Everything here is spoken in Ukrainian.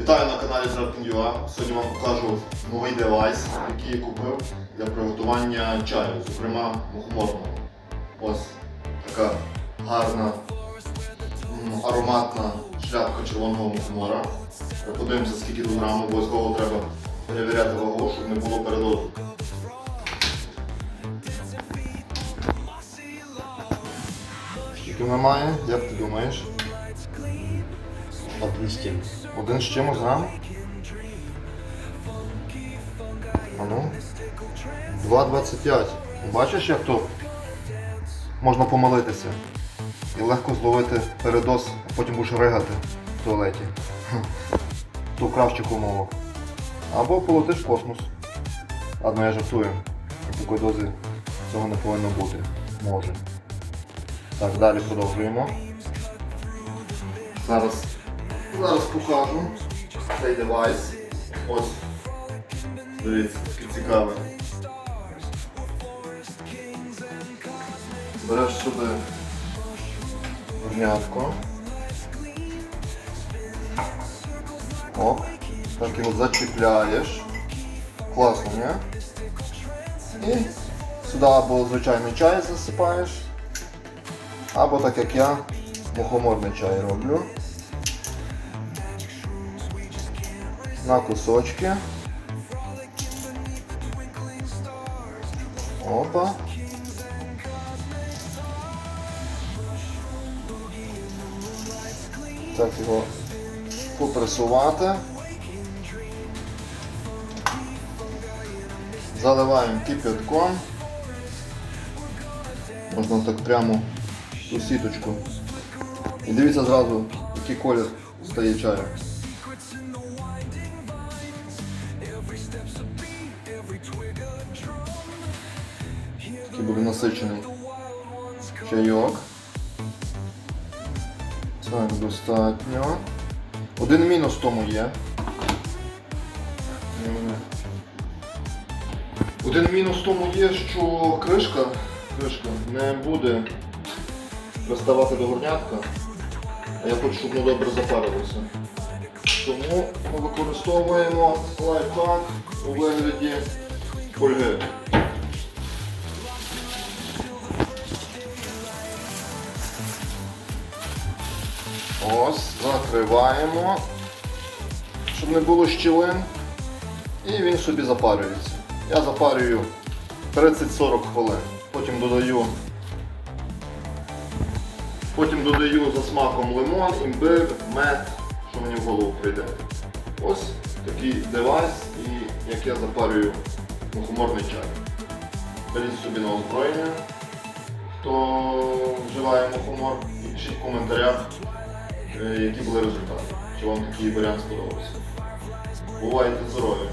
Вітаю на каналі Zrapin.ua. Сьогодні вам покажу новий девайс, який я купив для приготування чаю, зокрема мухоморного. Ось така гарна ароматна шляпка червоного мухомора. Подивимося, скільки тут грамів, обов'язково треба перевіряти вагу, щоб не було передозу. Скільки вона має, як ти думаєш? Один з тим. Один з чимось? А ну. 2,25. Бачиш, як то можна помилитися і легко зловити передоз, а потім будеш ригати в туалеті. В кращих умовах. Або полетиш в космос. Ладно, я жартую. У такої дози цього не повинно бути. Може. Так, далі продовжуємо. Зараз Зараз покажу цей девайс. Ось. Дивіться, такий цікавий. Береш сюди горнятко. Оп. Так його зачіпляєш. Класно, ні? І сюди або звичайний чай засипаєш, або так як я, мухоморний чай роблю. На кусочки. Опа. Так його попресувати. Заливаємо кипятком. Можна так прямо у сіточку. І дивіться зразу, який колір стає чаю. Такий буде насичений чайок. Так, достатньо. Один мінус тому є. Один мінус тому є, що кришка, кришка не буде приставати до горнятка, а я хочу, щоб воно добре запарилося. Тому ми використовуємо лайфхак у вигляді фольги. Ось, закриваємо, щоб не було щілин. І він собі запарюється. Я запарюю 30-40 хвилин. Потім додаю. Потім додаю за смаком лимон, імбир, мед, що мені в голову прийде. Ось такий девайс, і як я запарюю мухоморний чай. Беріть собі на озброєння, хто вживає мухомор, і пишіть в коментарях, е, які були результати. Чи вам такий варіант сподобався. Бувайте здорові!